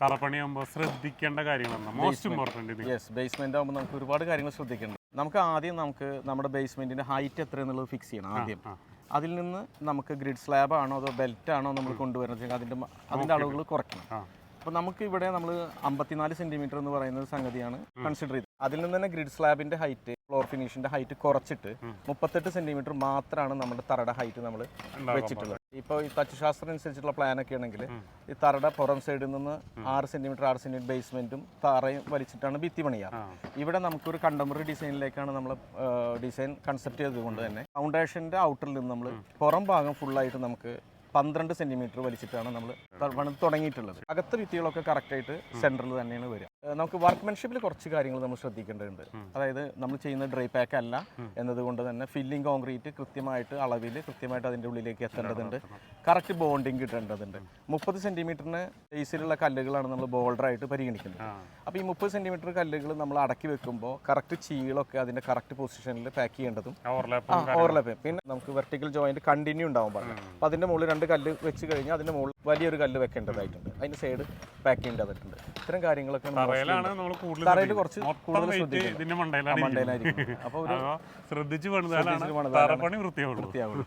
തറപ്പണിയാകുമ്പോൾ ശ്രദ്ധിക്കേണ്ട കാര്യങ്ങളാണ്. Most important yes basement ആകുമ്പോൾ നമുക്ക് ഒരുപാട് കാര്യങ്ങൾ ശ്രദ്ധിക്കേണ്ടത്. നമുക്ക് ആദ്യം നമുക്ക് നമ്മുടെ ബേസ്മെന്റിന്റെ ഹൈറ്റ് എത്ര എന്നുള്ളത് ഫിക്സ് ചെയ്യണം ആദ്യം. അതിൽ നിന്ന് നമുക്ക് ഗ്രിഡ് സ്ലാബ് ആണോ അതോ ബെൽറ്റ് ആണോ നമ്മൾ കൊണ്ടുവരുന്നത് അതിന്റെ അതിന്റെ അതിന്റെ അളവുകൾ കുറയ്ക്കണം. അപ്പോൾ നമുക്ക് ഇവിടെ നമ്മൾ അമ്പത്തിനാല് സെന്റിമീറ്റർ എന്ന് പറയുന്ന സംഗതിയാണ് കൺസിഡർ ചെയ്തത്. അതിൽ നിന്ന് തന്നെ ഗ്രിഡ് സ്ലാബിന്റെ ഹൈറ്റ് ഫ്ലോർ ഫിനിഷിന്റെ ഹൈറ്റ് കുറച്ചിട്ട് മുപ്പത്തെട്ട് സെന്റിമീറ്റർ മാത്രമാണ് നമ്മുടെ തറയുടെ ഹൈറ്റ് നമ്മൾ വെച്ചിട്ടുള്ളത്. ഇപ്പോൾ ഈ തച്ചുശാസ്ത്രം അനുസരിച്ചുള്ള പ്ലാൻ ഒക്കെ ആണെങ്കിൽ ഈ തറയുടെ പുറം സൈഡിൽ നിന്ന് ആറ് സെന്റിമീറ്റർ ആറ് സെന്റിമീറ്റർ ബേസ്മെന്റും തറയും വലിച്ചിട്ടാണ് ഭിത്തി പണിയാറ് ഇവിടെ നമുക്കൊരു കണ്ടംപററി ഡിസൈനിലേക്കാണ് നമ്മൾ ഡിസൈൻ കൺസെപ്റ്റ് ചെയ്തതുകൊണ്ട് തന്നെ. ഫൗണ്ടേഷന്റെ ഔട്ടറിൽ നിന്ന് നമ്മൾ പുറം ഭാഗം ഫുള്ളായിട്ട് നമുക്ക് പന്ത്രണ്ട് സെന്റിമീറ്റർ വലിച്ചിട്ടാണ് നമ്മൾ പണി തുടങ്ങിയിട്ടുള്ളത്. അകത്ത് ഭിത്തികളൊക്കെ കറക്റ്റായിട്ട് സെന്ററിൽ തന്നെയാണ് വരിക. നമുക്ക് വർക്ക്മെൻഷിപ്പിൽ കുറച്ച് കാര്യങ്ങൾ നമ്മൾ ശ്രദ്ധിക്കേണ്ടതുണ്ട്. അതായത് നമ്മൾ ചെയ്യുന്ന ഡ്രൈ പാക്ക് അല്ല എന്നതുകൊണ്ട് തന്നെ ഫില്ലിംഗ് കോൺക്രീറ്റ് കൃത്യമായിട്ട് അളവിൽ കൃത്യമായിട്ട് അതിന്റെ ഉള്ളിലേക്ക് എത്തേണ്ടതുണ്ട്. കറക്റ്റ് ബോണ്ടിങ് കിട്ടേണ്ടതുണ്ട് മുപ്പത് സെന്റിമീറ്ററിന് ബേസിലുള്ള കല്ലുകളാണ് നമ്മൾ ബോൾഡറായിട്ട് പരിഗണിക്കുന്നത്. അപ്പോൾ ഈ മുപ്പത് സെന്റിമീറ്റർ കല്ലുകൾ നമ്മൾ അടക്കി വെക്കുമ്പോൾ കറക്റ്റ് ചീളൊക്കെ അതിന്റെ കറക്റ്റ് പൊസിഷനിൽ പാക്ക് ചെയ്യേണ്ടതും. ഓവർലാപ്പ് പിന്നെ നമുക്ക് വെർട്ടിക്കൽ ജോയിന്റ് കണ്ടിന്യൂ ഉണ്ടാവും പറഞ്ഞു അപ്പോൾ അതിന്റെ മുകളിൽ രണ്ട് കല്ല് വെച്ച് കഴിഞ്ഞാൽ അതിന്റെ മുകളിൽ വലിയൊരു കല്ല് വെക്കേണ്ടതായിട്ടുണ്ട്. അതിന്റെ സൈഡ് പാക്ക് ചെയ്യേണ്ടതായിട്ടുണ്ട് ഇത്തരം കാര്യങ്ങളൊക്കെ തറയിൽ കുറച്ച് കൂടുതൽ ശ്രദ്ധിക്കും ഇതിന്റെ മണ്ടയിലാണ് മണ്ടയിലായിരിക്കും അപ്പോൾ ഒരു അപ്പൊ ശ്രദ്ധിച്ചു പണിതാലാണ് വൃത്തിയാവുള്ളൂ.